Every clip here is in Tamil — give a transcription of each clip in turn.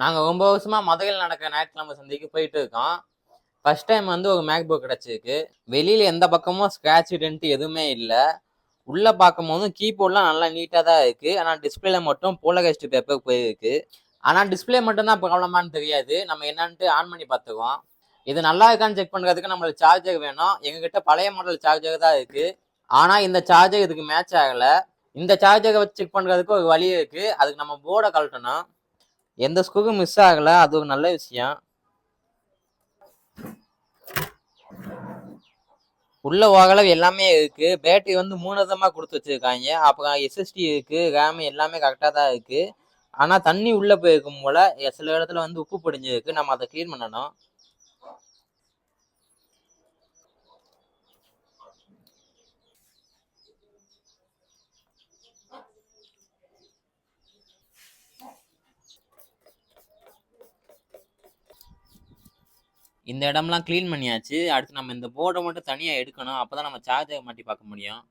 நாங்கள் ரொம்ப வருஷமாக மதுரையில் நடக்கிற ஞாயிற்றுக்கிழமை சந்தைக்கு போயிட்டு இருக்கோம். ஃபஸ்ட் டைம் வந்து ஒரு மேக் புக் கிடச்சிருக்கு. வெளியில் எந்த பக்கமும் ஸ்க்ராட்ச் டென்ட் எதுவுமே இல்லை. உள்ளே பார்க்கும்போது கீபோர்ட்லாம் நல்லா நீட்டாக தான் இருக்குது ஆனால் டிஸ்பிளேல மட்டும் போலகஸ்ட் பேப்பர் போயிருக்கு. ஆனால் டிஸ்பிளே மட்டும்தான் ப்ராப்ளமானு தெரியாது. நம்ம என்னன்ட்டு ஆன் பண்ணி பார்த்துக்குவோம். இது நல்லா இருக்கான்னு செக் பண்ணுறதுக்கு நம்மளுக்கு சார்ஜர் வேணும். எங்ககிட்ட பழைய மாடல் சார்ஜர் தான் இருக்குது ஆனால் இந்த சார்ஜர் இதுக்கு மேட்ச் ஆகலை. இந்த சார்ஜரை வச்சு செக் பண்ணுறதுக்கு ஒரு வழி இருக்குது அதுக்கு நம்ம போர்டை கழட்டணும். எந்த ஸ்கூக்கும் மிஸ் ஆகலை. அது ஒரு நல்ல விஷயம். உள்ள ஓரளவு எல்லாமே இருக்கு. பேட்டரி வந்து மூணு விதமா கொடுத்து வச்சிருக்காங்க. அப்புறம் எஸ்எஸ்டி இருக்கு ரேம் எல்லாமே கரெக்டாக தான் இருக்கு. ஆனா தண்ணி உள்ள போயிருக்கும் போல சில இடத்துல வந்து உப்பு படிஞ்சிருக்கு. நம்ம அதை க்ளீன் பண்ணணும். இந்த இடம்லாம் க்ளீன் பண்ணியாச்சு. அடுத்து நம்ம இந்த போர்டை மட்டும் தனியாக எடுக்கணும். அப்போ தான் நம்ம சார்ஜரை மாட்டி பார்க்க முடியும்.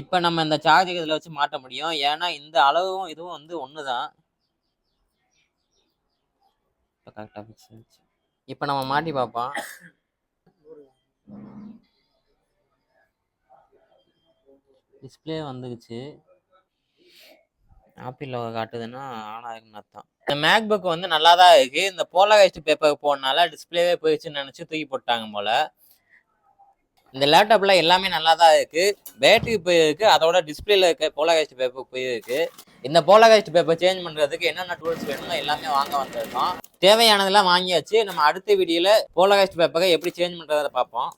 இப்போ நம்ம இந்த சார்ஜர் இதில் வச்சு மாட்ட முடியும். ஏன்னா இந்த அளவும் இதுவும் வந்து ஒன்று தான் இப்போ கரெக்டாக ஃபிக்ஸ் இப்போ நம்ம மாட்டி பார்ப்போம். டிஸ்பிளே ஆப்பிள் ஆப்பிளில் காட்டுதுன்னா ஆன் ஆகுன்னு அர்த்தம். இந்த மேக் புக் வந்து நல்லா தான் இருக்கு. இந்த போலரைஸ்ட் பேப்பர் போனால டிஸ்பிளேவே போயிடுச்சுன்னு நினச்சி தூக்கி போட்டாங்க போல. இந்த லேப்டாப்ல எல்லாமே நல்லா தான் இருக்கு. பேட்டரி போயிருக்கு. அதோட டிஸ்பிளேல இருக்க போலரைஸ்ட் பேப்பர் போயிருக்கு. இந்த போலரைஸ்ட் பேப்பர் சேஞ்ச் பண்றதுக்கு என்னென்ன டூல்ஸ் வேணுமோ எல்லாமே வாங்க வந்திருக்கோம். தேவையானதெல்லாம் வாங்கியாச்சு. நம்ம அடுத்த வீடியோல போலரைஸ்ட் பேப்பரை எப்படி சேஞ்ச் பண்றதை பார்ப்போம்.